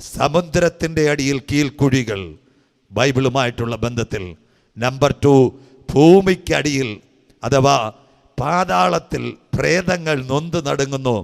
സമുദ്രത്തിന്റെ അടിയിൽ കീൽക്കുഴികൾ. ബൈബിളുമായിട്ടുള്ള ബന്ധത്തിൽ നമ്പർ ടു ഭൂമിക്കടിയിൽ അഥവാ പാതാളത്തിൽ പ്രേതങ്ങൾ നൊന്ത് നടങ്ങുന്നു.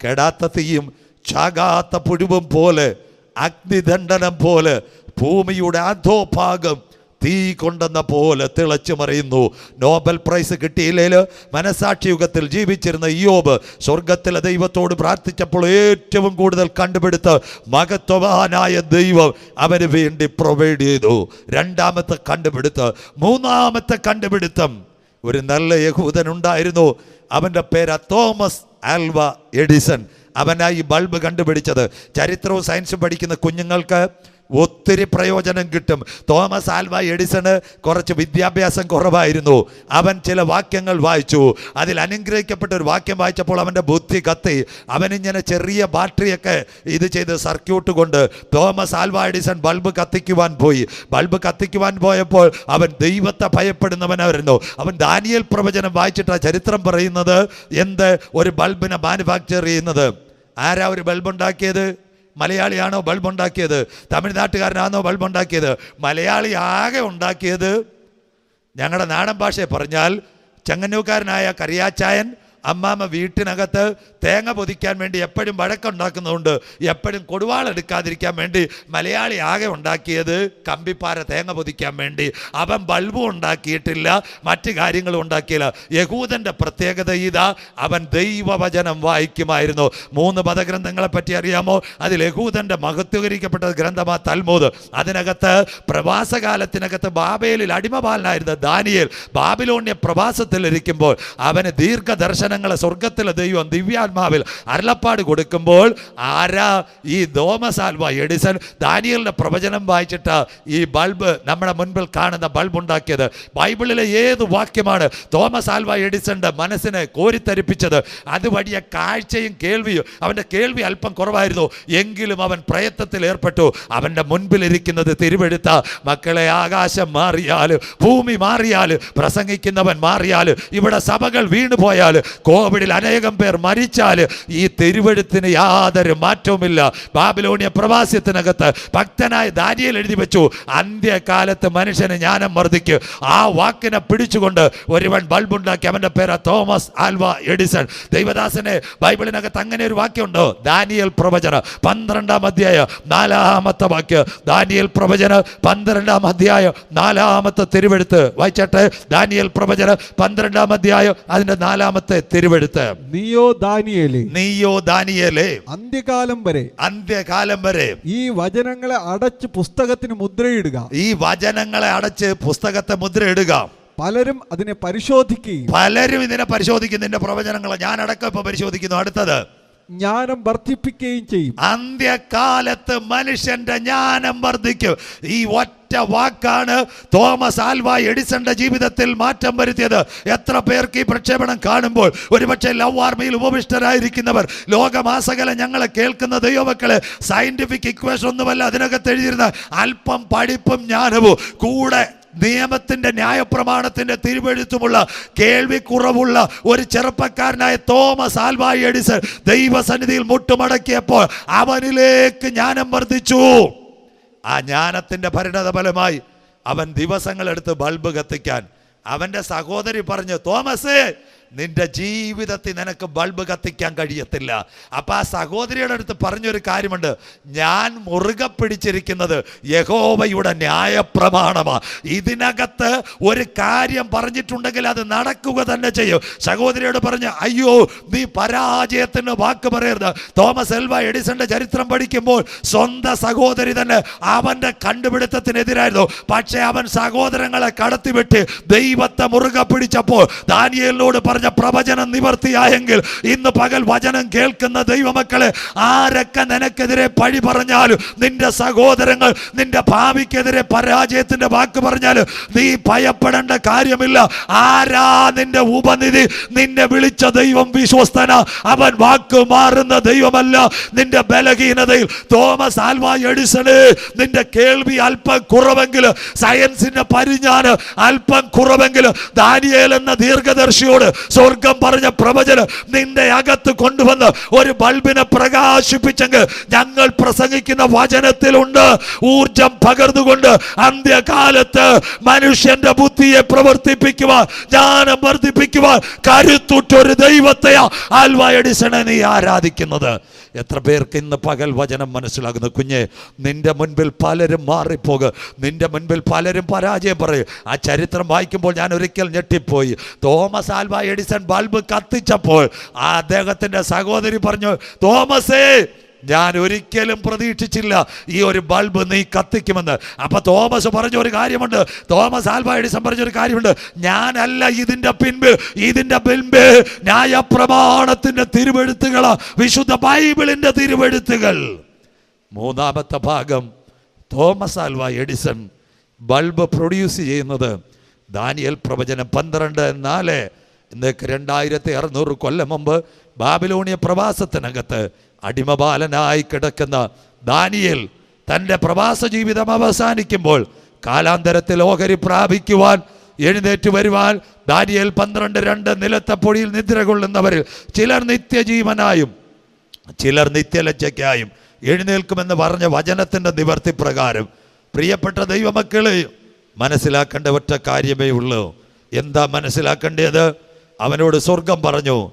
കെടാത്ത തീയും ചാകാത്ത പുഴുവും പോലെ അഗ്നിദണ്ഡനം പോലെ ഭൂമിയുടെ അധോഭാഗം തീ കൊണ്ടെന്ന പോലെ തിളച്ചു മറിയുന്നു. നോബൽ പ്രൈസ് കിട്ടിയില്ലേൽ? മനസാക്ഷി യുഗത്തിൽ ജീവിച്ചിരുന്ന ഇയോബ് സ്വർഗത്തിലെ ദൈവത്തോട് പ്രാർത്ഥിച്ചപ്പോൾ ഏറ്റവും കൂടുതൽ കണ്ടുപിടുത്ത് മഹത്വവാനായ ദൈവം അവന് വേണ്ടി പ്രൊവൈഡ് ചെയ്തു. രണ്ടാമത്തെ കണ്ടുപിടുത്ത് മൂന്നാമത്തെ കണ്ടുപിടുത്തം. ഒരു നല്ല യഹൂദൻ ഉണ്ടായിരുന്നു. അവന്റെ പേര് തോമസ് ആൽവ എഡിസൺ. അവനായി ബൾബ് കണ്ടുപിടിച്ചത്. ചരിത്രവും സയൻസും പഠിക്കുന്ന കുഞ്ഞുങ്ങൾക്ക് ഒത്തിരി പ്രയോജനം കിട്ടും. തോമസ് ആൽവ എഡിസണ് കുറച്ച് വിദ്യാഭ്യാസം കുറവായിരുന്നു. അവൻ ചില വാക്യങ്ങൾ വായിച്ചു. അതിൽ അനുഗ്രഹിക്കപ്പെട്ട ഒരു വാക്യം വായിച്ചപ്പോൾ അവന്റെ ബുദ്ധി കത്തി. അവനിങ്ങനെ ചെറിയ ബാറ്ററിയൊക്കെ ഇത് ചെയ്ത് സർക്യൂട്ട് കൊണ്ട് തോമസ് ആൽവ എഡിസൺ ബൾബ് കത്തിക്കുവാൻ പോയി. ബൾബ് കത്തിക്കുവാൻ പോയപ്പോൾ അവൻ ദൈവത്തെ ഭയപ്പെടുന്നവനായിരുന്നു. അവൻ ദാനിയൽ പ്രവചനം വായിച്ചിട്ട് ചരിത്രം പറയുന്നത്. എന്ത്? ഒരു ബൾബിനെ മാനുഫാക്ചർ ചെയ്യുന്നത്. ആരാ ഒരു ബൾബ് ഉണ്ടാക്കിയത് മലയാളിയാണോ ബൾബ് ഉണ്ടാക്കിയത് തമിഴ്നാട്ടുകാരനാണോ ബൾബ് ഉണ്ടാക്കിയത് മലയാളി ആകെ ഉണ്ടാക്കിയത് ഞങ്ങളുടെ നാടൻ ഭാഷയെ പറഞ്ഞാൽ ചെങ്ങന്നൂക്കാരനായ കറിയാച്ചായൻ അമ്മാമ്മ വീട്ടിനകത്ത് തേങ്ങ പൊതിക്കാൻ വേണ്ടി എപ്പോഴും വഴക്കുണ്ടാക്കുന്നതുകൊണ്ട് എപ്പോഴും കൊടുവാളെടുക്കാതിരിക്കാൻ വേണ്ടി മലയാളി ആകെ ഉണ്ടാക്കിയത് കമ്പിപ്പാര തേങ്ങ പൊതിക്കാൻ വേണ്ടി. അവൻ ബൾബും ഉണ്ടാക്കിയിട്ടില്ല മറ്റു കാര്യങ്ങളും ഉണ്ടാക്കിയില്ല. യഹൂദന്റെ പ്രത്യേകത ഇതാ അവൻ ദൈവവചനം വായിക്കുമായിരുന്നു. മൂന്ന് മതഗ്രന്ഥങ്ങളെ പറ്റി അറിയാമോ? അതിൽ യഹൂദന്റെ മഹത്വീകരിക്കപ്പെട്ട ഗ്രന്ഥമാ തൽമൂത് അതിനകത്ത് പ്രവാസകാലത്തിനകത്ത് ബാബേലിൽ അടിമപാലനായിരുന്ന ദാനിയേൽ ബാബിലോണ്യ പ്രവാസത്തിലിരിക്കുമ്പോൾ അവന് ദീർഘദർശനങ്ങളെ സ്വർഗത്തിലെ ദൈവം ദിവ്യാത്മാവിൽ അരുളപ്പാട് കൊടുക്കുമ്പോൾ ആരാ ഈ തോമസാൽവ എഡിസൺ ദാനിയലിന്റെ പ്രവചനം വായിച്ചിട്ട് ഈ ബൾബ് നമ്മുടെ മുൻപിൽ കാണുന്ന ബൾബ് ഉണ്ടാക്കിയത്? ബൈബിളിലെ ഏത് വാക്യമാണ് തോമസ് ആൽവ എഡിസന്റെ മനസ്സിനെ കോരിത്തരിപ്പിച്ചത്? അതുവഴിയ കാഴ്ചയും കേൾവിയും അവന്റെ കേൾവി അല്പം കുറവായിരുന്നു. എങ്കിലും അവൻ പ്രയത്നത്തിൽ ഏർപ്പെട്ടു. അവന്റെ മുൻപിലിരിക്കുന്നത് തിരുവെടുത്ത മക്കളെ ആകാശം മാറിയാൽ ഭൂമി മാറിയാൽ പ്രസംഗിക്കുന്നവൻ മാറിയാൽ ഇവിടെ സഭകൾ വീണുപോയാൽ കോവിഡിൽ അനേകം പേർ മരിച്ചാൽ ഈ തെരുവെടുത്തിന് യാതൊരു മാറ്റവുമില്ല. ബാബിലോണിയ പ്രവാസ്യത്തിനകത്ത് ഭക്തനായ ദാനിയേൽ എഴുതി വെച്ചു അന്ത്യകാലത്ത് മനുഷ്യന് ജ്ഞാനം വർദ്ധിക്കും. ആ വാക്കിനെ പിടിച്ചുകൊണ്ട് ഒരുവൻ ബൾബുണ്ടാക്കി അവന്റെ പേര് തോമസ് ആൽവ എഡിസൺ. ദൈവദാസനെ ബൈബിളിനകത്ത് അങ്ങനെ ഒരു വാക്യമുണ്ടോ ദാനിയൽ പ്രവചന. പന്ത്രണ്ടാം അധ്യായ നാലാമത്തെ വാക്യം ദാനിയൽ പ്രവചന. പന്ത്രണ്ടാം അധ്യായം നാലാമത്തെ തിരുവെടുത്ത് വായിച്ചട്ടെ ദാനിയൽ പ്രവചന. പന്ത്രണ്ടാം അധ്യായം അതിന്റെ നാലാമത്തെ തിരുവെടുത്ത് നീയോ ദാനിയേലേ? നീയോ ദാനിയേലേ? അന്ത്യകാലം വരെ അന്ത്യകാലം വരെ ഈ വചനങ്ങളെ അടച്ച് പുസ്തകത്തിന് മുദ്രയിടുക. ഈ വചനങ്ങളെ അടച്ച് പുസ്തകത്തെ മുദ്രയിടുക. പലരും അതിനെ പരിശോധിക്കുകയും പലരും ഇതിനെ പരിശോധിക്കും നിന്റെ പ്രവചനങ്ങളെ ഞാൻ അടക്കം ഇപ്പൊ പരിശോധിക്കുന്നു. അടുത്തത് ജ്ഞാനം വർദ്ധിപ്പിക്കുകയും ചെയ്യും. അന്ത്യകാലത്ത് മനുഷ്യന്റെ ജ്ഞാനം വർദ്ധിക്കും. ഈ ഒറ്റ വാക്കാണ് തോമസ് ആൽവ എഡിസന്റെ ജീവിതത്തിൽ മാറ്റം വരുത്തിയത്. എത്ര പേർക്ക് ഈ പ്രക്ഷേപണം കാണുമ്പോൾ ഒരുപക്ഷെ ലവ് ആർമിയിൽ ഉപവിഷ്ടരായിരിക്കുന്നവർ ലോകമാസകല ഞങ്ങളെ കേൾക്കുന്ന ദൈവമക്കളെ സയന്റിഫിക് ഇക്വേഷൻ ഒന്നുമല്ല അതിനകത്ത് എഴുതിയിരുന്ന അല്പം പഠിപ്പും ജ്ഞാനവും കൂടെ നിയമത്തിന്റെ ന്യായപ്രമാണത്തിന്റെ തിരുവെഴുത്തുമുള്ള കേൾവി കുറവുള്ള ഒരു ചെറുപ്പക്കാരനായ തോമസ് ആൽവായി എഡിസൺ ദൈവസന്നിധിയിൽ മുട്ടുമടക്കിയപ്പോൾ അവനിലേക്ക് ജ്ഞാനം വർദ്ധിച്ചു. ആ ജ്ഞാനത്തിന്റെ പരിണത ഫലമായി അവൻ ദിവസങ്ങളെടുത്ത് ബൾബ് കത്തിക്കാൻ അവന്റെ സഹോദരി പറഞ്ഞു തോമസ് നിന്റെ ജീവിതത്തിൽ നിനക്ക് ബൾബ് കത്തിക്കാൻ കഴിയത്തില്ല. അപ്പം ആ സഹോദരിയുടെ അടുത്ത് പറഞ്ഞൊരു കാര്യമുണ്ട്. ഞാൻ മുറുകെ പിടിച്ചിരിക്കുന്നത് യഹോവയുടെ ന്യായപ്രമാണമാണ് ഇതിനകത്ത് ഒരു കാര്യം പറഞ്ഞിട്ടുണ്ടെങ്കിൽ അത് നടക്കുക തന്നെ ചെയ്യും. സഹോദരിയോട് പറഞ്ഞു അയ്യോ നീ പരാജയത്തിന് വാക്ക് പറയരുത്. തോമസ് എൽവ എഡിസന്റെ ചരിത്രം പഠിക്കുമ്പോൾ സ്വന്തം സഹോദരി തന്നെ അവന്റെ കണ്ടുപിടുത്തത്തിനെതിരായിരുന്നു. പക്ഷേ അവൻ സഹോദരങ്ങളെ കടത്തിവിട്ട് ദൈവത്തെ മുറുകെ പിടിച്ചപ്പോൾ ദാനിയലിനോട് പറഞ്ഞ പ്രവചനം നിവർത്തിയായെങ്കിൽ ഇന്ന് പകൽ വചനം കേൾക്കുന്ന ദൈവമക്കളെ ആരൊക്കെ നിനക്കെതിരെ പഴി പറഞ്ഞാലും നിന്റെ സഹോദരങ്ങൾ നിന്റെ ഭാവിക്കെതിരെ പരാജയത്തിന്റെ വാക്ക് പറഞ്ഞാലും നീ ഭയപ്പെടേണ്ട കാര്യമില്ല. ആരാ നിന്റെ ഉപനിധി? നിന്നെ വിളിച്ച ദൈവം വിശ്വസ്തന. അവൻ വാക്ക് മാറുന്ന ദൈവമല്ല. നിന്റെ ബലഹീനതയിൽ തോമസ് ആൽവാ എഡിസണ്. നിന്റെ കേൾവി അല്പം കുറവെങ്കിൽ സയൻസിന്റെ പരിജ്ഞാനം അല്പം കുറവെങ്കിൽ ദാനിയേൽ എന്ന ദീർഘദർശിയോട് സ്വർഗം പറഞ്ഞ പ്രവചനം നിന്റെ അകത്ത് കൊണ്ടുവന്ന് ഒരു ബൾബിനെ പ്രകാശിപ്പിച്ചെങ്കിൽ ഞങ്ങൾ പ്രസംഗിക്കുന്ന വചനത്തിലുണ്ട്. ഊർജം പകർന്നുകൊണ്ട് അന്ത്യകാലത്ത് മനുഷ്യന്റെ ബുദ്ധിയെ പ്രവർത്തിപ്പിക്കുവാൻ ജ്ഞാനം വർദ്ധിപ്പിക്കുവാൻ കരുത്തുറ്റൊരു ദൈവത്തെയാ ആൽവ എഡിസണെ നീ ആരാധിക്കുന്നത്. എത്ര പേർക്ക് ഇന്ന് പകൽ വചനം മനസ്സിലാകുന്നു? കുഞ്ഞെ നിന്റെ മുൻപിൽ പലരും മാറിപ്പോകും. നിന്റെ മുൻപിൽ പലരും പരാജയം പറയും. ആ ചരിത്രം വായിക്കുമ്പോൾ ഞാൻ ഒരിക്കൽ ഞെട്ടിപ്പോയി. തോമസ് ആൽവ എഡിസൺ ബൾബ് കത്തിച്ചപ്പോൾ ആ അദ്ദേഹത്തിന്റെ സഹോദരി പറഞ്ഞു തോമസേ ഞാൻ ഒരിക്കലും പ്രതീക്ഷിച്ചില്ല ഈ ഒരു ബൾബ് നീ കത്തിക്കുമെന്ന്. അപ്പൊ തോമസ് പറഞ്ഞ ഒരു കാര്യമുണ്ട്. തോമസ് ആൽബ എഡിസൺ പറഞ്ഞ ഒരു കാര്യമുണ്ട്. ഞാനല്ല ഇതിന്റെ പിൻപ് ഇതിന്റെ പിൻപ് ന്യായപ്രമാണത്തിന്റെ തിരുവെഴുത്തുകൾ വിശുദ്ധ ബൈബിളിന്റെ തിരുവെഴുത്തുകൾ. മൂന്നാമത്തെ ഭാഗം Thomas Alva Edison bulb produce ചെയ്യുന്നത്. ദാനിയൽ പ്രവചനം പന്ത്രണ്ട് നാല്. ഇന്നേക്ക് രണ്ടായിരത്തി അറുന്നൂറ് കൊല്ലം മുമ്പ് ബാബിലോണിയ പ്രവാസത്തിനകത്ത് അടിമബാലനായി കിടക്കുന്ന ദാനിയൽ തന്റെ പ്രവാസ ജീവിതം അവസാനിക്കുമ്പോൾ കാലാന്തരത്തിൽ ഓഹരി പ്രാപിക്കുവാൻ എഴുന്നേറ്റ് വരുവാൻ ദാനിയൽ പന്ത്രണ്ട് രണ്ട് നിലത്തെ പൊടിയിൽ നിദ്ര കൊള്ളുന്നവരിൽ ചിലർ നിത്യജീവനായും ചിലർ നിത്യലജ്ജയ്ക്കായും എഴുന്നേൽക്കുമെന്ന് പറഞ്ഞ വചനത്തിന്റെ നിവർത്തി പ്രകാരം പ്രിയപ്പെട്ട ദൈവമക്കളെ മനസ്സിലാക്കേണ്ട ഒറ്റ കാര്യമേ ഉള്ളൂ. എന്താ മനസ്സിലാക്കേണ്ടത്? അവനോട് സ്വർഗം പറഞ്ഞു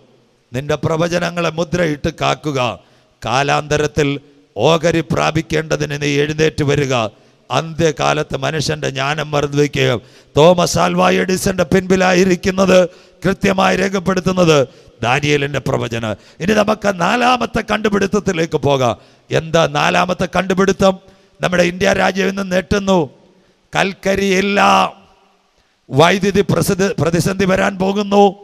നിന്റെ പ്രവചനങ്ങളെ മുദ്രയിട്ട് കാക്കുക കാലാന്തരത്തിൽ ഓഹരി പ്രാപിക്കേണ്ടതിന് നീ എഴുന്നേറ്റ് വരിക. അന്ത്യകാലത്ത് മനുഷ്യന്റെ ജ്ഞാനം വർദ്ധിക്കുകയും തോമസ് ആൽവാ എഡിസന്റെ പിൻപിലായിരിക്കുന്നത് കൃത്യമായി രേഖപ്പെടുത്തുന്നത് ദാനിയലിന്റെ പ്രവചന. ഇനി നമുക്ക് നാലാമത്തെ കണ്ടുപിടുത്തത്തിലേക്ക് പോകാം. എന്താ നാലാമത്തെ കണ്ടുപിടുത്തം? നമ്മുടെ ഇന്ത്യ രാജ്യം ഇന്ന് നെട്ടുന്നു. കൽക്കരിയില്ല. വൈദ്യുതി പ്രസിദ്ധ പ്രതിസന്ധി വരാൻ പോകുന്നു.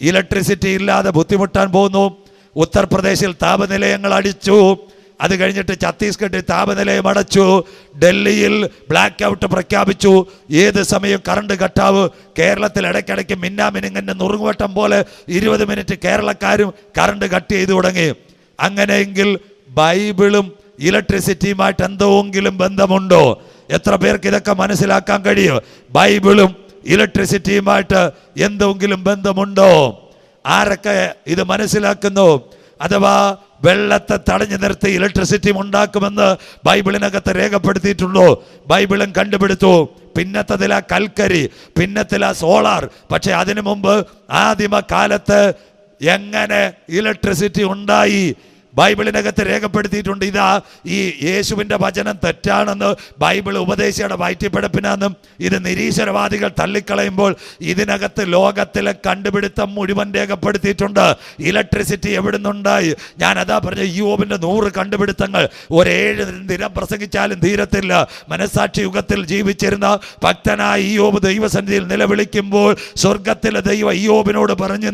ഇലക്ട്രിസിറ്റി ഇല്ലാതെ ബുദ്ധിമുട്ടാൻ പോകുന്നു. ഉത്തർപ്രദേശിൽ താപനിലയങ്ങൾ അടിച്ചു. അത് കഴിഞ്ഞിട്ട് ഛത്തീസ്ഗഡിൽ താപനിലയം അടച്ചു. ഡൽഹിയിൽ ബ്ലാക്ക് ഔട്ട് പ്രഖ്യാപിച്ചു. ഏത് സമയം കറണ്ട് കട്ടാവ്? കേരളത്തിൽ ഇടയ്ക്കിടയ്ക്ക് മിന്നാമിനുങ്ങന്റെ നുറുങ്ങുവട്ടം പോലെ ഇരുപത് മിനിറ്റ് കേരളക്കാരും കറണ്ട് കട്ട് ചെയ്തു തുടങ്ങി. അങ്ങനെയെങ്കിൽ ബൈബിളും ഇലക്ട്രിസിറ്റിയുമായിട്ട് എന്തെങ്കിലും ബന്ധമുണ്ടോ? എത്ര പേർക്ക് ഇതൊക്കെ മനസ്സിലാക്കാൻ കഴിയും? ബൈബിളും ഇലക്ട്രിസിറ്റിയുമായിട്ട് എന്തെങ്കിലും ബന്ധമുണ്ടോ? ആരൊക്കെ ഇത് മനസ്സിലാക്കുന്നു? അഥവാ വെള്ളത്തെ തടഞ്ഞു നിർത്തി ഇലക്ട്രിസിറ്റി ഉണ്ടാക്കുമെന്ന് ബൈബിളിനകത്ത് രേഖപ്പെടുത്തിയിട്ടുള്ളൂ ബൈബിളും കണ്ടുപിടുത്തു. പിന്നത്തതില കൽക്കരി പിന്നത്തില സോളാർ. പക്ഷെ അതിനു മുമ്പ് ആദിമ കാലത്ത് എങ്ങനെ ഇലക്ട്രിസിറ്റി ഉണ്ടായി? ബൈബിളിനകത്ത് രേഖപ്പെടുത്തിയിട്ടുണ്ട് ഇതാ ഈ യേശുവിന്റെ വചനം തെറ്റാണെന്ന് ബൈബിൾ ഉപദേശിയുടെ വയറ്റിപ്പടപ്പിനാന്നും ഇത് നിരീശ്വരവാദികൾ തള്ളിക്കളയുമ്പോൾ ഇതിനകത്ത് ലോകത്തിലെ കണ്ടുപിടുത്തം മുഴുവൻ രേഖപ്പെടുത്തിയിട്ടുണ്ട്. ഇലക്ട്രിസിറ്റി എവിടുന്നുണ്ടായി? ഞാൻ അതാ പറഞ്ഞ യോബിന്റെ നൂറ് കണ്ടുപിടുത്തങ്ങൾ. ഒരേഴ് ദിനം പ്രസംഗിച്ചാലും തീരത്തില്ല. മനസാക്ഷി യുഗത്തിൽ ജീവിച്ചിരുന്ന ഭക്തനായ യോബ് ദൈവസന്നിധിയിൽ നിലവിളിക്കുമ്പോൾ സ്വർഗത്തിലെ ദൈവ യോബിനോട് പറഞ്ഞു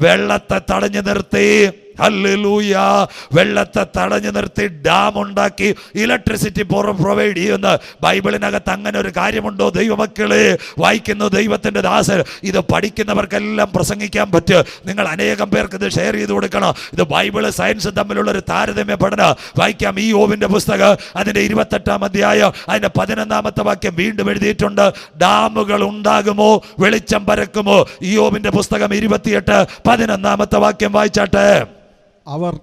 വെള്ളത്തെ തടഞ്ഞു നിർത്തി. ഹല്ലേലൂയ വെള്ളത്തെ തടഞ്ഞു നിർത്തി ഡാം ഉണ്ടാക്കി ഇലക്ട്രിസിറ്റി പ്രൊവൈഡ് ചെയ്യുന്ന. ബൈബിളിനകത്ത് അങ്ങനെ ഒരു കാര്യമുണ്ടോ ദൈവമക്കളെ? വായിക്കുന്നു ദൈവത്തിന്റെ ദാസൻ. ഇത് പഠിക്കുന്നവർക്കെല്ലാം പ്രസംഗിക്കാൻ പറ്റും. നിങ്ങൾ അനേകം പേർക്ക് ഇത് ഷെയർ ചെയ്ത് കൊടുക്കണം. ഇത് ബൈബിൾ സയൻസ് തമ്മിലുള്ള ഒരു താരതമ്യ പഠന. വായിക്കാം ഈ ഓവിന്റെ പുസ്തകം. അതിന്റെ ഇരുപത്തെട്ടാം അധ്യായം. അതിന്റെ പതിനൊന്നാമത്തെ വാക്യം വീണ്ടും എഴുതിയിട്ടുണ്ട്. ഡാമുകൾ ഉണ്ടാകുമോ? വെളിച്ചം പരക്കുമോ? ഈ ഓവിന്റെ പുസ്തകം ഇരുപത്തിയെട്ട് പതിനൊന്നാമത്തെ വാക്യം വായിച്ചാട്ടെ. അവർ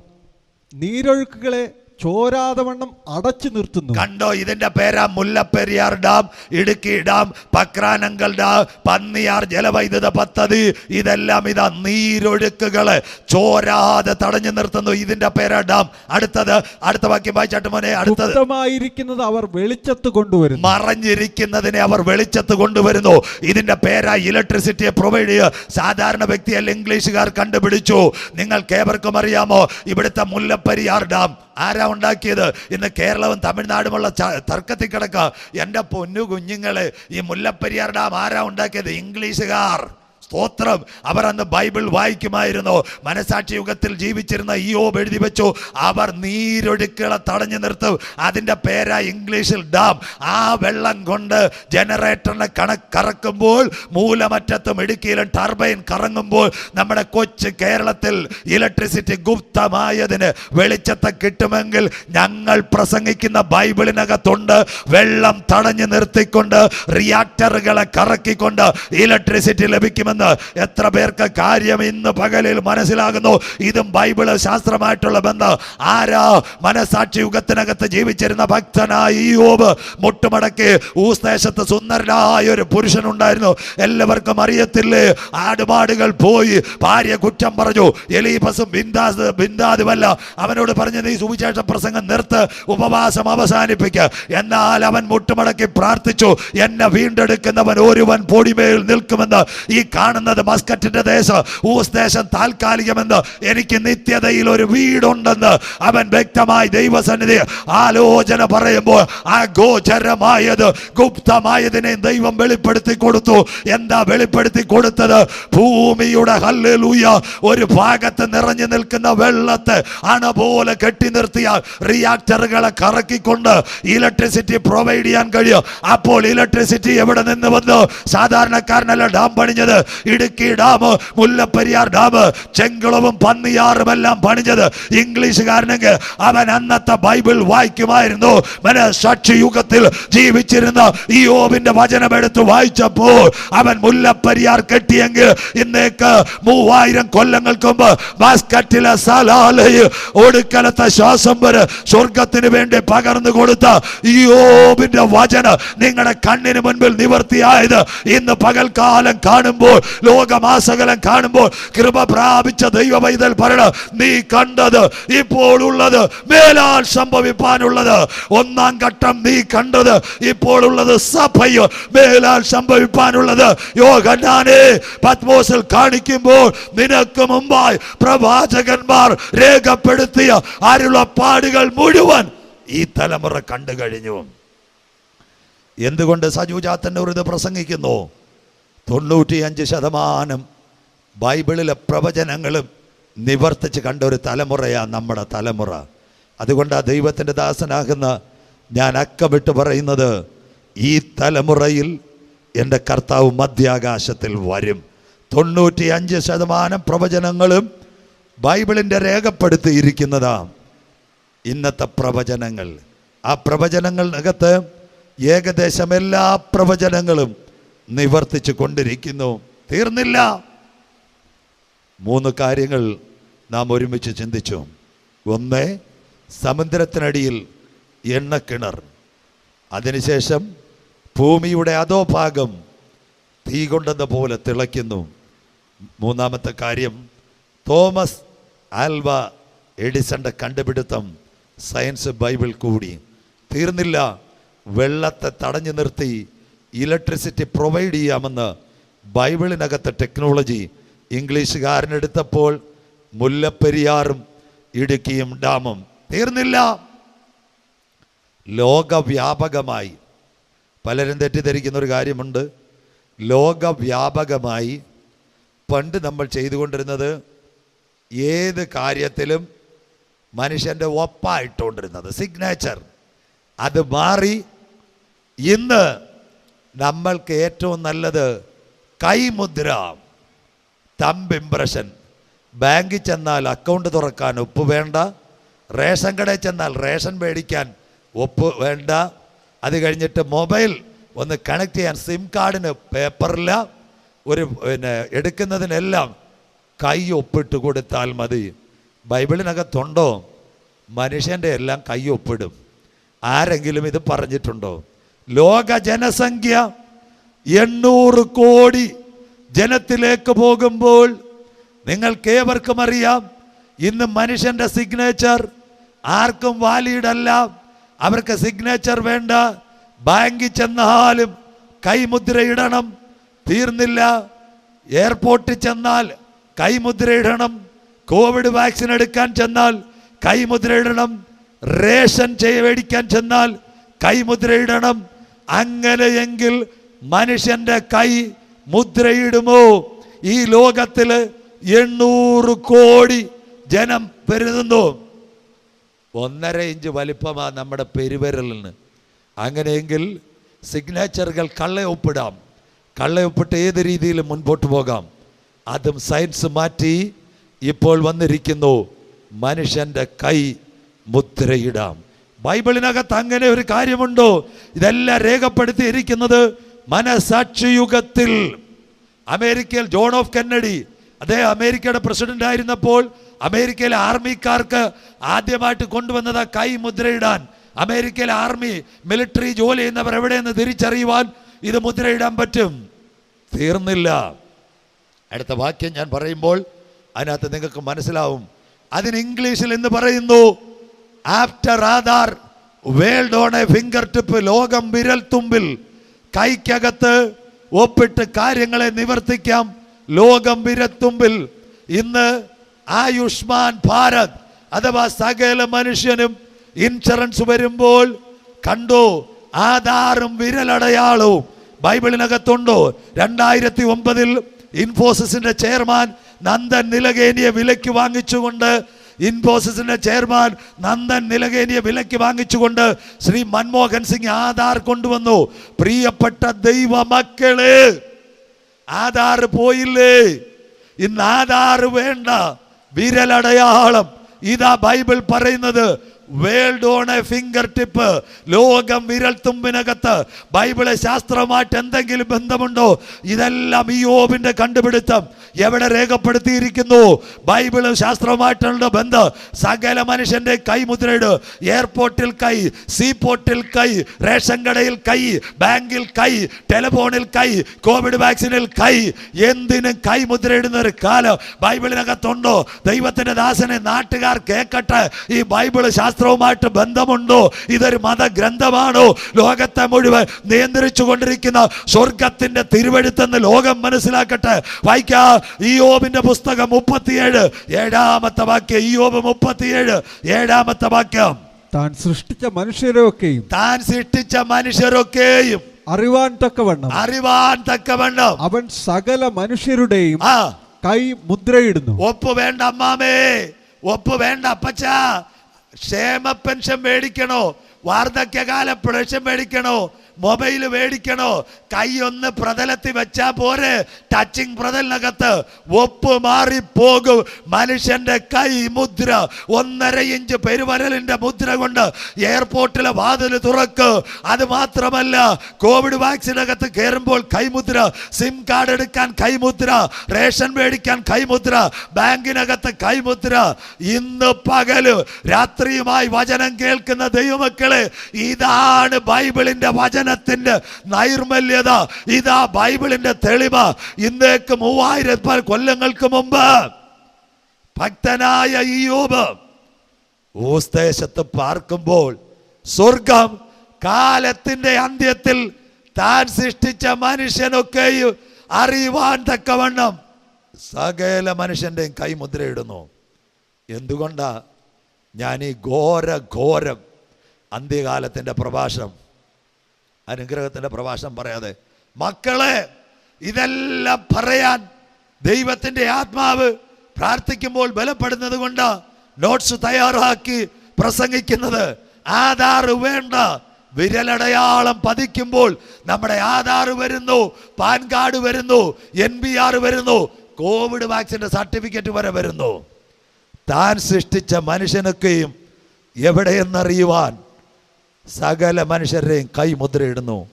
നീരൊഴുക്കുകളെ ചോരാതെ വണ്ണം അടച്ചു നിർത്തുന്നു. കണ്ടോ ഇതിന്റെ പേരാ മുല്ലപ്പെരിയാർ ഡാം ഇടുക്കി ഡാം പക്രാനങ്കൽ ഡാം പന്നിയാർ ജലവൈദ്യുത പദ്ധതി. ഇതെല്ലാം ഇതാ നീരൊഴുക്കുകൾ ചോരാതെ തടഞ്ഞു നിർത്തുന്നു ഇതിന്റെ പേരാ ഡാം. അടുത്തത് അടുത്ത വാക്യം വായിച്ചാട്ട് മോനെ അടുത്തത്. ഗുപ്തമായിരിക്കുന്നത് അവർ വെളിച്ചത്ത് കൊണ്ടുവരുന്നു. മറഞ്ഞിരിക്കുന്നതിനെ അവർ വെളിച്ചത്ത് കൊണ്ടുവരുന്നു. ഇതിന്റെ പേരാ ഇലക്ട്രിസിറ്റിയെ പ്രൊവൈഡ് ചെയ്യുക. സാധാരണ വ്യക്തിയല്ല ഇംഗ്ലീഷുകാർ കണ്ടുപിടിച്ചു. നിങ്ങൾക്ക് ഏവർക്കും അറിയാമോ ഇവിടുത്തെ മുല്ലപ്പെരിയാർ ഡാം ആരാ ഉണ്ടാക്കിയത്? ഇന്ന് കേരളവും തമിഴ്നാടുമുള്ള തർക്കത്തിൽ കിടക്കുക എന്റെ പൊന്നു കുഞ്ഞുങ്ങളെ ഈ മുല്ലപ്പെരിയാർ ഡാം ആരാ ഉണ്ടാക്കിയത്? ഇംഗ്ലീഷുകാർ. സ്തോത്രം. അവർ അന്ന് ബൈബിൾ വായിക്കുമായിരുന്നു. മനസാക്ഷി യുഗത്തിൽ ജീവിച്ചിരുന്ന ഇയോബ് എഴുതി വെച്ചു. അവർ നീരൊഴുക്കുകളെ തടഞ്ഞു നിർത്തും. അതിന്റെ പേരാ ഇംഗ്ലീഷിൽ ഡാം. ആ വെള്ളം കൊണ്ട് ജനറേറ്ററിനെ കണക്കറക്കുമ്പോൾ മൂലമറ്റത്തും ഇടുക്കിയിലും ടർബൈൻ കറങ്ങുമ്പോൾ നമ്മുടെ കൊച്ചു കേരളത്തിൽ ഇലക്ട്രിസിറ്റി ഗുപ്തമായതിന് വെളിച്ചത്തെ കിട്ടുമെങ്കിൽ ഞങ്ങൾ പ്രസംഗിക്കുന്ന ബൈബിളിനകത്തുണ്ട്. വെള്ളം തടഞ്ഞു നിർത്തിക്കൊണ്ട് റിയാക്ടറുകളെ കറക്കിക്കൊണ്ട് ഇലക്ട്രിസിറ്റി ലഭിക്കുമെന്ന് എന്ന് എത്ര പേർക്ക് കാര്യം ഇന്ന് പകലിൽ മനസ്സിലാകുന്നു? ഇതും ബൈബിൾ ശാസ്ത്രമായിട്ടുള്ള ബന്ധം. ആരാ മനസാക്ഷി യുഗത്തിനകത്ത് ജീവിച്ചിരുന്ന ഭക്തനായ യോബ് മുട്ടുമടക്കി ഊസ്ദേശത്ത് സുന്ദരനായ ഒരു പുരുഷനുണ്ടായിരുന്നു. എല്ലാവർക്കും അറിയത്തില്ലേ? ആടുപാടുകൾ പോയി. ഭാര്യ കുറ്റം പറഞ്ഞു. എലീബസും ബിന്ദാസ് ബിന്ദാതുമല്ല അവനോട് പറഞ്ഞു നീ സുവിശേഷ പ്രസംഗം നിർത്ത് ഉപവാസം അവസാനിപ്പിക്കുക എന്നാൽ അവൻ മുട്ടുമടക്കി പ്രാർത്ഥിച്ചു. എന്നെ വീണ്ടെടുക്കുന്നവൻ ഒരുവൻ പൊടിമേൽ നിൽക്കുമെന്ന് ഈ കാണുന്നത് മസ്കറ്റിന്റെ ദേശം. ഊസ് ദേശം താൽക്കാലികമെന്ന് എനിക്ക് നിത്യതയിൽ ഒരു വീടുണ്ടെന്ന് അവൻ വ്യക്തമായി ദൈവസന്നിധി ആലോചന പറയുമ്പോൾ ആ ഗോചരമായത് ഗുപ്തമായതിനെ ദൈവം വെളിപ്പെടുത്തി കൊടുത്തു. എന്താ വെളിപ്പെടുത്തി കൊടുത്തത്? ഭൂമിയുടെ ഹല്ലേലൂയ ഒരു ഭാഗത്ത് നിറഞ്ഞു നിൽക്കുന്ന വെള്ളത്തെ അണ പോലെ കെട്ടി നിർത്തിയ റിയാക്ടറുകളെ കറക്കിക്കൊണ്ട് ഇലക്ട്രിസിറ്റി പ്രൊവൈഡ് ചെയ്യാൻ കഴിയും. അപ്പോൾ ഇലക്ട്രിസിറ്റി എവിടെ നിന്ന് വന്നു? സാധാരണക്കാരനല്ല ഡാം പണിഞ്ഞത്. ഇടുക്കി ഡാം മുല്ലപ്പെരിയാർ ഡാം ചെങ്കുളവും പന്നിയാറും എല്ലാം പണിഞ്ഞത് ഇംഗ്ലീഷുകാരനെങ്കിൽ അവൻ അന്നത്തെ ബൈബിൾ വായിക്കുമായിരുന്നു. മനസാക്ഷി യുഗത്തിൽ ജീവിച്ചിരുന്ന ഈ ഓവിന്റെ വചനം എടുത്ത് വായിച്ചപ്പോൾ അവൻ മുല്ലപ്പെരിയാർ കെട്ടിയെങ്കിൽ ഇന്നേക്ക് മൂവായിരം കൊല്ലങ്ങൾക്ക് മുമ്പ് ബാസ്കറ്റിലെ സലാലയിൽ ഒടുക്കലത്തെ ശ്വാസം വരെ സ്വർഗത്തിന് വേണ്ടി പകർന്നു കൊടുത്ത ഈ ഓവിന്റെ വചനം നിങ്ങളുടെ കണ്ണിന് മുൻപിൽ നിവർത്തിയായത് ഇന്ന് പകൽക്കാലം കാണുമ്പോൾ ലോകമാസകലം കാണുമ്പോൾ കൃപ പ്രാപിച്ച ദൈവ പൈതൽ പറയണം നീ കണ്ടത് ഇപ്പോൾ ഉള്ളത് മേലാൽ സംഭവിപ്പാനുള്ളത്. ഒന്നാം ഘട്ടം നീ കണ്ടത് ഇപ്പോൾ ഉള്ളത് സഭയോ മേലാൽ സംഭവിപ്പാനുള്ളത്. യോഗനാനെ പത്മോസിൽ കാണിക്കുമ്പോൾ നിനക്ക് മുമ്പായി പ്രവാചകന്മാർ രേഖപ്പെടുത്തിയ അരുളപ്പാടുകൾ മുഴുവൻ ഈ തലമുറ കണ്ടു കഴിഞ്ഞു. എന്തുകൊണ്ട് സജുജാത്തന്നൂർ ഇത് പ്രസംഗിക്കുന്നു? തൊണ്ണൂറ്റിയഞ്ച് ശതമാനം ബൈബിളിലെ പ്രവചനങ്ങളും നിവർത്തിച്ച് കണ്ട ഒരു തലമുറയാണ് നമ്മുടെ തലമുറ. അതുകൊണ്ട് ആ ദൈവത്തിന്റെ ദാസനാകുന്ന ഞാൻ അക്കമിട്ട് പറയുന്നത് ഈ തലമുറയിൽ എന്റെ കർത്താവ് മധ്യാകാശത്തിൽ വരും. തൊണ്ണൂറ്റി അഞ്ച് ശതമാനം പ്രവചനങ്ങളും ബൈബിളിന്റെ രേഖപ്പെടുത്തിയിരിക്കുന്നതാണ് ഇന്നത്തെ പ്രവചനങ്ങൾ. ആ പ്രവചനങ്ങളിനകത്ത് ഏകദേശം എല്ലാ പ്രവചനങ്ങളും നിവർത്തിച്ചു കൊണ്ടിരിക്കുന്നു. തീർന്നില്ല. മൂന്ന് കാര്യങ്ങൾ നാം ഒരുമിച്ച് ചിന്തിച്ചു. ഒന്ന് സമുദ്രത്തിനടിയിൽ എണ്ണക്കിണർ. അതിനുശേഷം ഭൂമിയുടെ അതോ ഭാഗം തീ കൊണ്ടെന്ന പോലെ തിളയ്ക്കുന്നു. മൂന്നാമത്തെ കാര്യം തോമസ് ആൽവ എഡിസന്റെ കണ്ടുപിടുത്തം സയൻസ് ബൈബിൾ കൂടി. തീർന്നില്ല. വെള്ളത്തെ തടഞ്ഞു നിർത്തി ഇലക്ട്രിസിറ്റി പ്രൊവൈഡ് ചെയ്യാമെന്ന് ബൈബിളിനകത്ത് ടെക്നോളജി ഇംഗ്ലീഷുകാരനെടുത്തപ്പോൾ മുല്ലപ്പെരിയാറും ഇടുക്കിയും ഡാമും തീർന്നില്ല. ലോകവ്യാപകമായി. പലരും തെറ്റിദ്ധരിക്കുന്ന ഒരു കാര്യമുണ്ട്. ലോകവ്യാപകമായി പണ്ട് നമ്മൾ ചെയ്തുകൊണ്ടിരുന്നത് ഏത് കാര്യത്തിലും മനുഷ്യന്റെ ഒപ്പായിട്ടുകൊണ്ടിരുന്നത് സിഗ്നേച്ചർ അത് മാറി. ഇന്ന് നമ്മൾക്ക് ഏറ്റവും നല്ലത് കൈമുദ്ര. തമ്പ് ഇംപ്രഷൻ ബാങ്കിൽ ചെന്നാൽ അക്കൗണ്ട് തുറക്കാൻ ഒപ്പ് വേണ്ട. റേഷൻ കടയിൽ ചെന്നാൽ റേഷൻ മേടിക്കാൻ ഒപ്പ് വേണ്ട. അത് കഴിഞ്ഞിട്ട് മൊബൈൽ ഒന്ന് കണക്ട് ചെയ്യാൻ സിം കാർഡിന് പേപ്പറില്ല ഒരു പിന്നെ എടുക്കുന്നതിനെല്ലാം കൈ ഒപ്പിട്ട് കൊടുത്താൽ മതി. ബൈബിളിനകത്തുണ്ടോ? മനുഷ്യന്റെ എല്ലാം കൈ ഒപ്പിടും. ആരെങ്കിലും ഇത് പറഞ്ഞിട്ടുണ്ടോ? ലോക ജനസംഖ്യ എണ്ണൂറ് കോടി ജനത്തിലേക്ക് പോകുമ്പോൾ നിങ്ങൾക്ക് ഏവർക്കും അറിയാം ഇന്ന് മനുഷ്യന്റെ സിഗ്നേച്ചർ ആർക്കും വാലിഡ് അല്ല. അവർക്ക് സിഗ്നേച്ചർ വേണ്ട. ബാങ്കിൽ ചെന്നാലും കൈമുദ്രയിടണം. തീർന്നില്ല. എയർപോർട്ടിൽ ചെന്നാൽ കൈമുദ്രയിടണം. കോവിഡ് വാക്സിൻ എടുക്കാൻ ചെന്നാൽ കൈമുദ്രയിടണം. റേഷൻ ചെയ്യ മേടിക്കാൻ ചെന്നാൽ കൈമുദ്രയിടണം. അങ്ങനെയെങ്കിൽ മനുഷ്യന്റെ കൈ മുദ്രയിടുമോ? ഈ ലോകത്തിൽ എണ്ണൂറ് കോടി ജനം പെരുതുന്നു. ഒന്നര ഇഞ്ച് വലിപ്പമാ നമ്മുടെ പെരുവിരലിന്. അങ്ങനെയെങ്കിൽ സിഗ്നേച്ചറുകൾ കള്ളയൊപ്പിടാം കള്ളയൊപ്പിട്ട് ഏത് രീതിയിൽ മുൻപോട്ട് പോകാം? അതും സയൻസ് മാറ്റി ഇപ്പോൾ വന്നിരിക്കുന്നു. മനുഷ്യന്റെ കൈ മുദ്രയിടാം. ബൈബിളിനകത്ത് അങ്ങനെ ഒരു കാര്യമുണ്ടോ? ഇതെല്ലാം രേഖപ്പെടുത്തിയിരിക്കുന്നത് മനസാക്ഷി യുഗത്തിൽ. അമേരിക്കയിൽ ജോൺ ഓഫ് കെന്നഡി അദ്ദേഹം അമേരിക്കയുടെ പ്രസിഡന്റ് ആയിരുന്നപ്പോൾ അമേരിക്കയിലെ ആർമിക്കാർക്ക് ആദ്യമായിട്ട് കൊണ്ടുവന്നത് കൈ മുദ്രയിടാൻ. അമേരിക്കയിലെ ആർമി മിലിറ്ററി ജോലി ചെയ്യുന്നവർ എവിടെയെന്ന് തിരിച്ചറിയുവാൻ ഇത് മുദ്രയിടാൻ പറ്റും? തീർന്നില്ല. അടുത്ത വാക്യം ഞാൻ പറയുമ്പോൾ അതിനകത്ത് നിങ്ങൾക്ക് മനസ്സിലാവും. അതിന് ഇംഗ്ലീഷിൽ എന്ന് പറയുന്നു after Aadhaar world on a fingertip ലോകം വിരൽ തുമ്പിൽ കൈക്കകത്ത് ഒപ്പിട്ട് കാര്യങ്ങളെ നിവർത്തിക്കാം. ലോകം വിരത്തുമ്പിൽ ഇന്ന് ആയുഷ്മാൻ ഭാരത് അഥവാ സകല മനുഷ്യനും ഇൻഷുറൻസ് വരുമ്പോൾ കണ്ടോ ആധാറും വിരലടയാളവും. ബൈബിളിനകത്തുണ്ടോ? രണ്ടായിരത്തി ഒമ്പതിൽ ഇൻഫോസിസിന്റെ ചെയർമാൻ നന്ദൻ നിലകേനിയെ വിലയ്ക്ക് വാങ്ങിച്ചുകൊണ്ട് ഇൻഫോസിസിന്റെ ചെയർമാൻ നന്ദൻ നിലകേനിയെ വിലയ്ക്ക് വാങ്ങിച്ചുകൊണ്ട് ശ്രീ മൻമോഹൻ സിംഗ് ആധാർ കൊണ്ടുവന്നു. പ്രിയപ്പെട്ട ദൈവ മക്കൾ ആധാർ പോയില്ലേ? ഇന്ന് ആധാർ വേണ്ട വിരലടയാളം. ഇതാ ബൈബിൾ പറയുന്നത് world on a finger tip ലോകം വിരൽ തുമ്പിനകത്ത്. ബൈബിൾ ശാസ്ത്രമായിട്ട് എന്തെങ്കിലും ബന്ധമുണ്ടോ? ഇതെല്ലാം ഈ ഓബിന്റെ കണ്ടുപിടുത്തം. എവിടെ രേഖപ്പെടുത്തിയിരിക്കുന്നു? ബൈബിൾ ശാസ്ത്രമായിട്ടുള്ള ബന്ധം. സകല മനുഷ്യന്റെ കൈമുദ്രയിട് എയർപോർട്ടിൽ കൈ സീപോർട്ടിൽ കൈ റേഷൻ കടയിൽ കൈ ബാങ്കിൽ കൈ ടെലിഫോണിൽ കൈ കോവിഡ് വാക്സിനിൽ കൈ. എന്തിനും കൈമുദ്രയിടുന്ന ഒരു കാലം ബൈബിളിനകത്തുണ്ടോ? ദൈവത്തിന്റെ ദാസനെ നാട്ടുകാർ കേൾക്കട്ടെ. ഈ ബൈബിൾ ശാസ്ത്രവുമായിട്ട് ബന്ധമുണ്ടോ? ഇതൊരു മതഗ്രന്ഥമാണോ? ലോകത്തെ മുഴുവൻ നിയന്ത്രിച്ചു കൊണ്ടിരിക്കുന്ന സ്വർഗത്തിന്റെ തിരുവഴുത്തെന്ന് ലോകം മനസ്സിലാക്കട്ടെ. വായിക്കാ ഇയോബിന്റെ പുസ്തകം മുപ്പത്തിയേഴ്. ഏഴാമത്തെ വാക്യം ഇയോബ് മുപ്പത്തിയേഴ്. ഏഴാമത്തെ വാക്യം. താൻ സൃഷ്ടിച്ച മനുഷ്യരൊക്കെയും താൻ സൃഷ്ടിച്ച മനുഷ്യരൊക്കെയും അറിവാൻ തക്കവണ്ണം അറിവാൻ തക്കവണ്ണം അവൻ സകല മനുഷ്യരുടെയും കൈ മുദ്രയിടുന്നു. ഒപ്പ് വേണ്ട അമ്മാമേ. ഒപ്പ് വേണ്ട അപ്പച്ച. ക്ഷേമ പെൻഷൻ മേടിക്കണോ? വാർദ്ധക്യകാല പെൻഷൻ മേടിക്കണോ? മൊബൈൽ മേടിക്കണോ? കൈ ഒന്ന് പ്രതലത്തിൽ വെച്ചാ പോരെ? ടച്ചിങ് പ്രതലിനകത്ത് ഒപ്പ് മാറിപ്പോകും. മനുഷ്യന്റെ കൈ മുദ്ര ഒന്നര ഇഞ്ച് പെരുവരലിന്റെ മുദ്ര കൊണ്ട് എയർപോർട്ടിലെ വാതിൽ തുറക്ക്. അത് മാത്രമല്ല കോവിഡ് വാക്സിനകത്ത് കയറുമ്പോൾ കൈമുദ്ര സിം കാർഡ് എടുക്കാൻ കൈമുദ്ര റേഷൻ മേടിക്കാൻ കൈമുദ്ര ബാങ്കിനകത്ത് കൈമുദ്ര ഇന്ന് പകൽ രാത്രിയുമായി വചനം കേൾക്കുന്ന ദൈവമക്കളെ ഇതാണ് ബൈബിളിന്റെ വചനത്തിന്റെ നൈർമല്യത. ഇതാ ബൈബിളിന്റെ തെളിവ. ഇന്നേക്ക് മൂവായിരം കൊല്ലങ്ങൾക്ക് മുമ്പ് ഭക്തനായ ഈയോബ് ഊസ്തേശത്ത് പാർക്കുമ്പോൾ സ്വർഗം കാലത്തിന്റെ അന്ത്യത്തിൽ താൻ സൃഷ്ടിച്ച മനുഷ്യനൊക്കെയും അറിയുവാൻ തക്കവണ്ണം സകല മനുഷ്യന്റെയും കൈമുദ്രയിടുന്നു എന്തുകൊണ്ടാ? ഞാൻ ഈ ഘോര ഘോരം അന്ത്യകാലത്തിന്റെ പ്രഭാഷണം അനുഗ്രഹത്തിന്റെ പ്രഭാഷണം പറയാതെ മക്കളെ ഇതെല്ലാം പറയാൻ ദൈവത്തിന്റെ ആത്മാവ് പ്രാർത്ഥിക്കുമ്പോൾ ബലപ്പെടുന്നത് കൊണ്ട് നോട്ട്സ് തയ്യാറാക്കി പ്രസംഗിക്കുന്നത്. ആധാർ വേണ്ട. വിരലടയാളം പതിക്കുമ്പോൾ നമ്മുടെ ആധാർ വരുന്നു പാൻ കാർഡ് വരുന്നു എൻ ബി ആർ വരുന്നു കോവിഡ് വാക്സിന്റെ സർട്ടിഫിക്കറ്റ് വരെ വരുന്നു. താൻ സൃഷ്ടിച്ച മനുഷ്യനൊക്കെയും എവിടെയെന്നറിയുവാൻ സകല മനുഷ്യരുടെയും കൈ മുദ്രയിടുന്നു.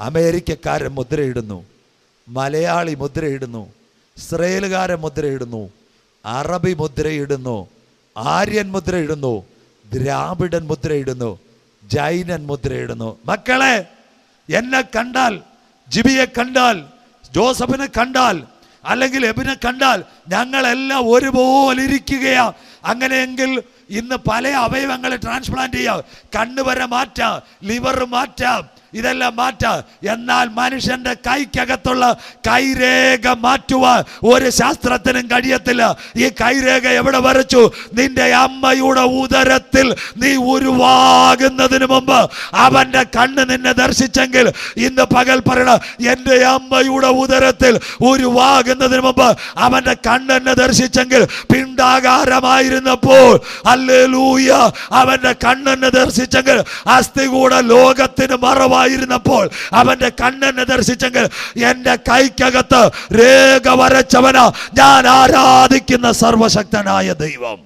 അമേരിക്കക്കാരൻ മുദ്രയിടുന്നു. മലയാളി മുദ്രയിടുന്നു. ഇസ്രയേലുകാരൻ മുദ്രയിടുന്നു. അറബി മുദ്രയിടുന്നു. ആര്യൻ മുദ്രയിടുന്നു. ദ്രാവിഡൻ മുദ്രയിടുന്നു. ജൈനൻ മുദ്രയിടുന്നു. മക്കളെ എന്നെ കണ്ടാൽ ജിബിയെ കണ്ടാൽ ജോസഫിനെ കണ്ടാൽ അല്ലെങ്കിൽ എബിനെ കണ്ടാൽ ഞങ്ങളെല്ലാം ഒരുപോലെ ഇരിക്കുകയാ അങ്ങനെയെങ്കിൽ ഇന്ന് പല അവയവങ്ങളെ ട്രാൻസ്പ്ലാന്റ് ചെയ്യാം. കണ്ണ് വരെ മാറ്റാം. ലിവർ മാറ്റാം. ഇതെല്ലാം മാറ്റ. എന്നാൽ മനുഷ്യന്റെ കൈക്കകത്തുള്ള കൈരേഖ മാറ്റുവാൻ ഒരു ശാസ്ത്രത്തിനും കഴിയത്തില്ല. ഈ കൈരേഖ എവിടെ വരച്ചു? നിന്റെ അമ്മയുടെ ഉദരത്തിൽ നീ ഉരുവാകുന്നതിന് മുമ്പ് അവന്റെ കണ്ണ് നിന്നെ ദർശിച്ചെങ്കിൽ ഇന്ന് പകൽ പറയണ എന്റെ അമ്മയുടെ ഉദരത്തിൽ ഉരുവാകുന്നതിന് മുമ്പ് അവന്റെ കണ്ണ് എന്നെ ദർശിച്ചെങ്കിൽ പിണ്ടാകാരമായിരുന്നപ്പോൾ അല്ലേ ലൂയ അവന്റെ കണ്ണെന്നെ ദർശിച്ചെങ്കിൽ അസ്ഥി കൂടെ ലോകത്തിന് മറവായിരുന്നപ്പോൾ അവന്റെ കണ്ണെന്നെ ദർശിച്ചെങ്കിൽ എന്റെ കൈക്കകത്ത് രേഖ വരച്ചവന ഞാൻ ആരാധിക്കുന്ന സർവശക്തനായ ദൈവം.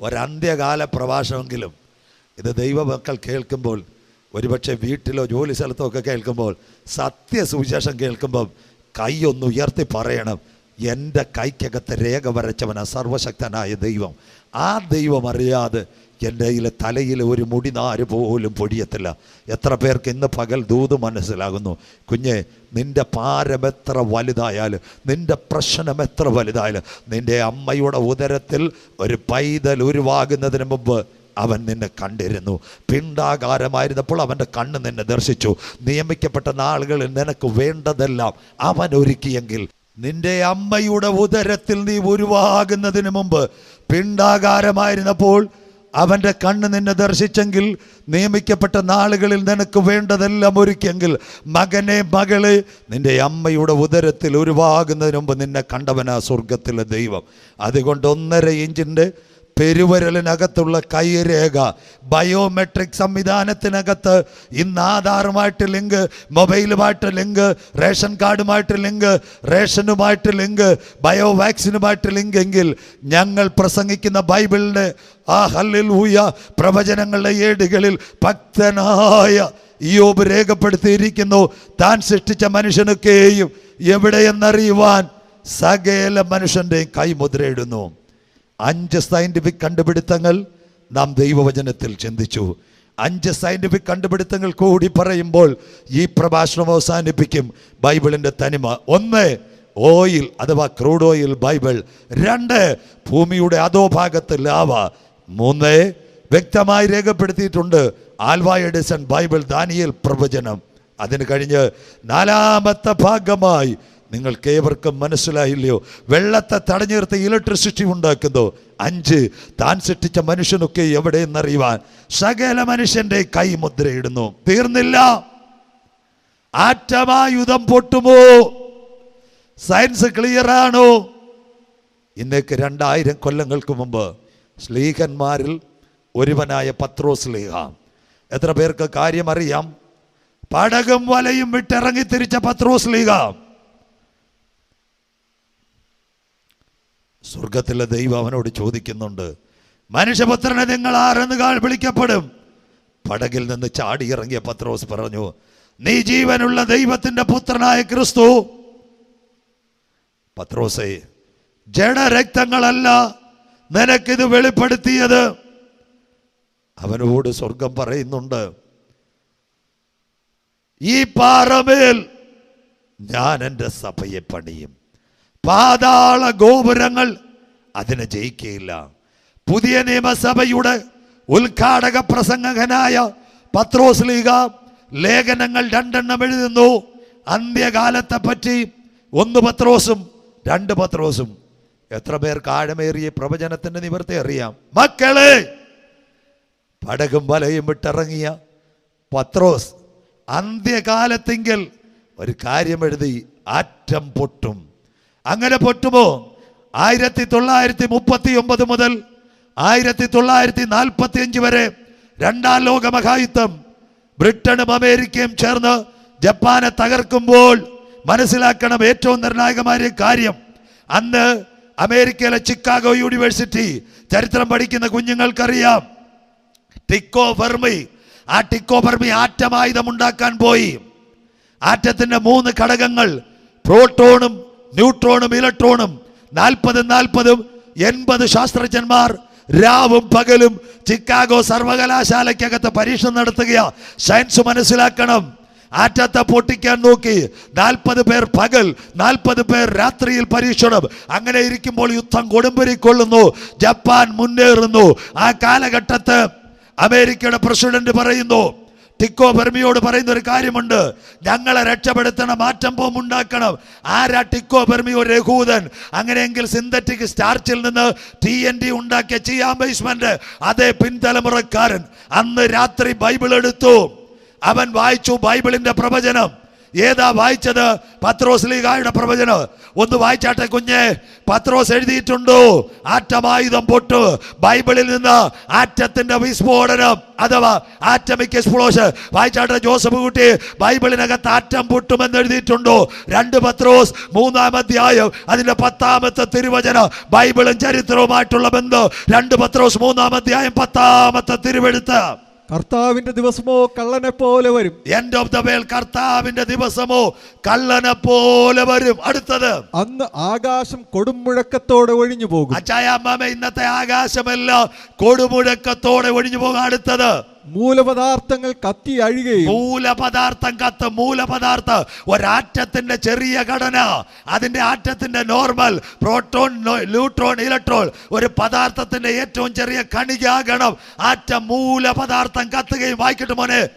ഒരന്ത്യകാല പ്രഭാഷമെങ്കിലും ഇത് ദൈവമക്കൾ കേൾക്കുമ്പോൾ ഒരുപക്ഷെ വീട്ടിലോ ജോലി സ്ഥലത്തോ ഒക്കെ കേൾക്കുമ്പോൾ സത്യസുവിശേഷം കേൾക്കുമ്പോൾ കൈയൊന്ന് ഉയർത്തി പറയണം എന്റെ കൈക്കകത്ത് രേഖ വരച്ചവനാണ് സർവശക്തനായ ദൈവം. ആ ദൈവം അറിയാതെ എന്റെ കയ്യിലെ തലയിൽ ഒരു മുടിനാര് പോലും പൊടിയത്തില്ല. എത്ര പേർക്ക് ഇന്ന് പകൽ ദൂത് മനസ്സിലാകുന്നു. കുഞ്ഞെ നിന്റെ പാരം എത്ര വലുതായാലും നിന്റെ പ്രശ്നം എത്ര വലുതായാലും നിന്റെ അമ്മയുടെ ഉദരത്തിൽ ഒരു പൈതൽ ഉരുവാകുന്നതിന് മുമ്പ് അവൻ നിന്നെ കണ്ടിരുന്നു. പിണ്ടാകാരമായിരുന്നപ്പോൾ അവന്റെ കണ്ണ് നിന്നെ ദർശിച്ചു. നിയമിക്കപ്പെട്ട നാളുകളിൽ നിനക്ക് വേണ്ടതെല്ലാം അവൻ ഒരുക്കിയെങ്കിൽ നിന്റെ അമ്മയുടെ ഉദരത്തിൽ നീ ഉരുവാകുന്നതിന് മുമ്പ് പിണ്ടാകാരമായിരുന്നപ്പോൾ അവന്റെ കണ്ണ് നിന്നെ ദർശിച്ചെങ്കിൽ നിയമിക്കപ്പെട്ട നാളുകളിൽ നിനക്ക് വേണ്ടതെല്ലാം ഒരുക്കിയെങ്കിൽ മകനെ മകളെ നിന്റെ അമ്മയുടെ ഉദരത്തിൽ ഉരുവാകുന്നതിന് മുമ്പ് നിന്നെ കണ്ടവനാ സ്വർഗത്തിലെ ദൈവം. അതുകൊണ്ട് ഒന്നര ഇഞ്ചിന്റെ പെരുവരലിനകത്തുള്ള കൈരേഖ ബയോമെട്രിക് സംവിധാനത്തിനകത്ത് ഇന്ന് ആധാറുമായിട്ട് ലിങ്ക് മൊബൈലുമായിട്ട് ലിങ്ക് റേഷൻ കാർഡുമായിട്ട് ലിങ്ക് റേഷനുമായിട്ട് ലിങ്ക് ബയോ വാക്സിനുമായിട്ട് ലിങ്ക് എങ്കിൽ ഞങ്ങൾ പ്രസംഗിക്കുന്ന ബൈബിളിന്റെ ആ ഹല്ലിൽ ഊയ പ്രവചനങ്ങളുടെ ഏടുകളിൽ ഭക്തനായ യോബ് രേഖപ്പെടുത്തിയിരിക്കുന്നു. താൻ സൃഷ്ടിച്ച മനുഷ്യനൊക്കെയും എവിടെയെന്നറിയുവാൻ സകല മനുഷ്യന്റെയും കൈമുദ്രയിടുന്നു അഞ്ച് സയന്റിഫിക് കണ്ടുപിടുത്തങ്ങൾ നാം ദൈവവചനത്തിൽ ചിന്തിച്ചു. അഞ്ച് സയന്റിഫിക് കണ്ടുപിടുത്തങ്ങൾ കൂടി പറയുമ്പോൾ ഈ പ്രഭാഷണം അവസാനിപ്പിക്കും ബൈബിളിന്റെ തനിമ. ഒന്ന് ഓയിൽ അഥവാ ക്രൂഡ് ഓയിൽ ബൈബിൾ. രണ്ട് ഭൂമിയുടെ അധോഭാഗത്ത് ലാവ. മൂന്ന് വ്യക്തമായി രേഖപ്പെടുത്തിയിട്ടുണ്ട് ആൽവാ എഡിസൺ ബൈബിൾ ദാനിയൽ പ്രവചനം. അതിന് കഴിഞ്ഞ് നാലാമത്തെ ഭാഗമായി നിങ്ങൾക്ക് കേവർക്കും മനസ്സിലായില്ലയോ? വെള്ളത്തെ തടഞ്ഞു നിർത്തി ഇലക്ട്രിസിറ്റി ഉണ്ടാക്കുന്നു. അഞ്ച് താൻ സൃഷ്ടിച്ച മനുഷ്യനൊക്കെ എവിടെയെന്നറിയുവാൻ സകല മനുഷ്യന്റെ കൈ മുദ്രയിടുന്നു. തീർന്നില്ല. ആറ്റമായുധം പൊട്ടുമോ? സയൻസ് ക്ലിയർ ആണോ? ഇന്നേക്ക് രണ്ടായിരം കൊല്ലങ്ങൾക്ക് മുമ്പ് സ്ലീഹന്മാരിൽ ഒരുവനായ പത്രോ സ്ലീഹ. എത്ര പേർക്ക് കാര്യം അറിയാം പടകും വലയും വിട്ടിറങ്ങി തിരിച്ച പത്രോ സ്ലീഹ. സ്വർഗത്തിലെ ദൈവം അവനോട് ചോദിക്കുന്നുണ്ട് മനുഷ്യപുത്രനെ നിങ്ങൾ ആരെന്ന് കാൾ വിളിക്കപ്പെടും? പടകിൽ നിന്ന് ചാടി ഇറങ്ങിയ പത്രോസ് പറഞ്ഞു നീ ജീവനുള്ള ദൈവത്തിന്റെ പുത്രനായ ക്രിസ്തു. പത്രോസേ ജഡരക്തങ്ങളല്ല നിനക്കിത് വെളിപ്പെടുത്തിയത്. അവനോട് സ്വർഗം പറയുന്നുണ്ട് ഈ പാറമേൽ ഞാൻ എന്റെ സഭയെ പണിയും. പാതാള ഗോപുരങ്ങൾ അതിനെ ജയിക്കുകയില്ല പുതിയ നിയമസഭയുടെ ഉദ്ഘാടക പ്രസംഗകനായ പത്രോസ്ലീഗ ലേഖനങ്ങൾ രണ്ടെണ്ണം എഴുതുന്നു. അന്ത്യകാലത്തെ പറ്റി ഒന്ന് പത്രോസും രണ്ട് പത്രോസും. എത്ര പേർക്ക് ആഴമേറിയ പ്രവചനത്തിന്റെ നിവർത്തി അറിയാം. മക്കളെ പടകും വലയും വിട്ടിറങ്ങിയ പത്രോസ് അന്ത്യകാലത്തെങ്കിൽ ഒരു കാര്യം എഴുതി ആറ്റം പൊട്ടും. അങ്ങനെ പൊട്ടുമോ ആയിരത്തി തൊള്ളായിരത്തി മുപ്പത്തി ഒമ്പത് മുതൽ ആയിരത്തി തൊള്ളായിരത്തി നാൽപ്പത്തി അഞ്ച് വരെ രണ്ടാം ലോക മഹായുദ്ധം ബ്രിട്ടനും അമേരിക്കയും ചേർന്ന് ജപ്പാനെ തകർക്കുമ്പോൾ മനസ്സിലാക്കണം ഏറ്റവും നിർണായകമായ കാര്യം. അന്ന് അമേരിക്കയിലെ ചിക്കാഗോ യൂണിവേഴ്സിറ്റി ചരിത്രം പഠിക്കുന്ന കുഞ്ഞുങ്ങൾക്കറിയാം. ടിക്കോ ഫെർമി ആ ടിക്കോ ഫെർമി ആറ്റമായുധം ഉണ്ടാക്കാൻ പോയി. ആറ്റത്തിന്റെ മൂന്ന് ഘടകങ്ങൾ പ്രോട്ടോണും ന്യൂട്രോണും ഇലക്ട്രോണും നാൽപ്പതും നാൽപ്പതും എൺപത് ശാസ്ത്രജ്ഞന്മാർ രാവും പകലും ചിക്കാഗോ സർവകലാശാലയ്ക്കകത്ത് പരീക്ഷണം നടത്തുകയാ. സയൻസ് മനസ്സിലാക്കണം. ആറ്റത്തെ പൊട്ടിക്കാൻ നോക്കി. നാൽപ്പത് പേർ പകൽ നാൽപ്പത് പേർ രാത്രിയിൽ പരീക്ഷണം. അങ്ങനെ ഇരിക്കുമ്പോൾ യുദ്ധം കൊടുമ്പരിക്കൊള്ളുന്നു. ജപ്പാൻ മുന്നേറുന്നു. ആ കാലഘട്ടത്ത് അമേരിക്കയുടെ പ്രസിഡന്റ് പറയുന്നു ടിക്കോ ബർമിയോട് പറയുന്ന ഒരു കാര്യമുണ്ട്. ഞങ്ങളെ രക്ഷപ്പെടുത്തണം മാറ്റം പോം ഉണ്ടാക്കണം. ആരാ ടിക്കോ ബർമി ഒരു രഘൂതൻ? അങ്ങനെയെങ്കിൽ സിന്തറ്റിക് സ്റ്റാർച്ചിൽ നിന്ന് ടി എൻ ഡി ഉണ്ടാക്കിയ ചിയാം ബേസ്മെന്റ് അതേ പിൻതലമുറക്കാരൻ അന്ന് രാത്രി ബൈബിൾ എടുത്തു. അവൻ വായിച്ചു ബൈബിളിന്റെ പ്രവചനം. ഏതാ വായിച്ചത്? പത്രോസ് ലീഗായുടെ പ്രവചനം. ഒന്ന് വായിച്ചാട്ടെ കുഞ്ഞെ. പത്രോസ് എഴുതിയിട്ടുണ്ടോ? ആറ്റമായുധം പൊട്ടു. ബൈബിളിൽ നിന്ന് ആറ്റത്തിന്റെ വിസ്ഫോടനം അഥവാ ആറ്റമിക് എക്സ്പ്ലോഷൻ. വായിച്ചാട്ടെ ജോസഫ് കുട്ടി ബൈബിളിനകത്ത് ആറ്റം പൊട്ടുമെന്ന് എഴുതിയിട്ടുണ്ടോ? രണ്ട് പത്രോസ് മൂന്നാം അധ്യായം അതിന്റെ പത്താമത്തെ തിരുവചനം. ബൈബിളും ചരിത്രവുമായിട്ടുള്ള ബന്ധം. രണ്ട് പത്രോസ് മൂന്നാം അധ്യായം പത്താമത്തെ തിരുവെടുത്ത് കർത്താവിന്റെ ദിവസമോ കള്ളനെ പോലെ വരും. എൻഡ് ഓഫ് ദ വേൾ കർത്താവിന്റെ ദിവസമോ കള്ളനെ പോലെ വരും. അടുത്തത്. അന്ന് ആകാശം കൊടുമുഴക്കത്തോടെ ഒഴിഞ്ഞു പോകും. അച്ചായ അമ്മാമ ഇന്നത്തെ ആകാശമെല്ലാം കൊടുമുഴക്കത്തോടെ ഒഴിഞ്ഞു പോകും. അടുത്തത്. മൂലപദാർത്ഥങ്ങൾ കത്തി അഴുകയും മൂലപദാർത്ഥം കത്ത് മൂലപദാർത്ഥ. ഒരാറ്റത്തിന്റെ ചെറിയ ഘടന അതിന്റെ ആറ്റത്തിന്റെ നോർമൽ പ്രോട്ടോൺ ന്യൂട്രോൺ ഇലക്ട്രോൺ. ഒരു പദാർത്ഥത്തിന്റെ ഏറ്റവും ചെറിയ കണികാഗണം ആറ്റം മൂലപദാർത്ഥം കത്തുകയും വായിക്കട്ടെ മോനെ.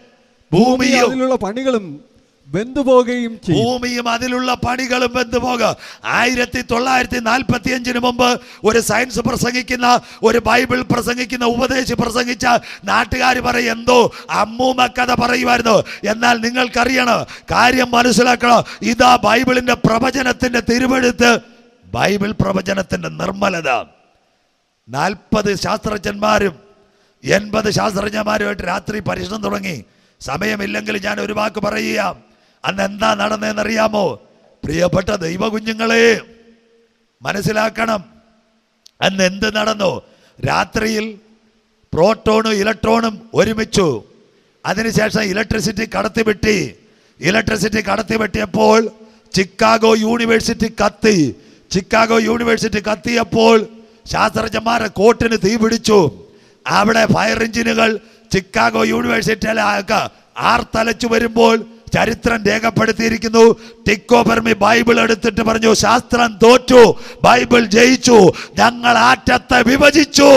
ഭൂമിയിലുള്ള പണികളും വെന്തുപോകുകയും ഭൂമിയും അതിലുള്ള പണികളും വെന്തുപോകുക ആയിരത്തി തൊള്ളായിരത്തി നാൽപ്പത്തി അഞ്ചിന് മുമ്പ് ഒരു സയൻസ് പ്രസംഗിക്കുന്ന ഒരു ബൈബിൾ പ്രസംഗിക്കുന്ന ഉപദേശി പ്രസംഗിച്ച നാട്ടുകാർ പറയും എന്തോ അമ്മൂമ്മ കഥ പറയുമായിരുന്നു. എന്നാൽ നിങ്ങൾക്കറിയണം കാര്യം മനസ്സിലാക്കണം. ഇതാ ബൈബിളിന്റെ പ്രവചനത്തിന്റെ തിരുവെഴുത്ത്. ബൈബിൾ പ്രവചനത്തിന്റെ നിർമ്മലത. നാൽപ്പത് ശാസ്ത്രജ്ഞന്മാരും എൺപത് ശാസ്ത്രജ്ഞന്മാരുമായിട്ട് രാത്രി പരീക്ഷണം തുടങ്ങി. സമയമില്ലെങ്കിൽ ഞാൻ ഒരു വാക്ക് പറയുക അന്ന് എന്താ നടന്നതെന്നറിയാമോ പ്രിയപ്പെട്ട ദൈവ കുഞ്ഞുങ്ങളെ മനസ്സിലാക്കണം. അന്ന് എന്ത് നടന്നു? രാത്രിയിൽ പ്രോട്ടോണും ഇലക്ട്രോണും ഒരുമിച്ചു. അതിനുശേഷം ഇലക്ട്രിസിറ്റി കടത്തിവിട്ടി ഇലക്ട്രിസിറ്റി കടത്തിവിട്ടിയപ്പോൾ ചിക്കാഗോ യൂണിവേഴ്സിറ്റി കത്തി. ചിക്കാഗോ യൂണിവേഴ്സിറ്റി കത്തിയപ്പോൾ ശാസ്ത്രജ്ഞന്മാരെ കോട്ടിന് തീ പിടിച്ചു. അവിടെ ഫയർ എഞ്ചിനുകൾ ചിക്കാഗോ യൂണിവേഴ്സിറ്റിയിലെ ആർത്തലച്ചു വരുമ്പോൾ ചരിത്രം രേഖപ്പെടുത്തിയിരിക്കുന്നു. ടിക്കോ പെർമി ബൈബിൾ എടുത്തിട്ട് പറഞ്ഞു ശാസ്ത്രം തോറ്റു ബൈബിൾ ജയിച്ചു ഞങ്ങൾ ആറ്റത്തെ വിഭജിച്ചു.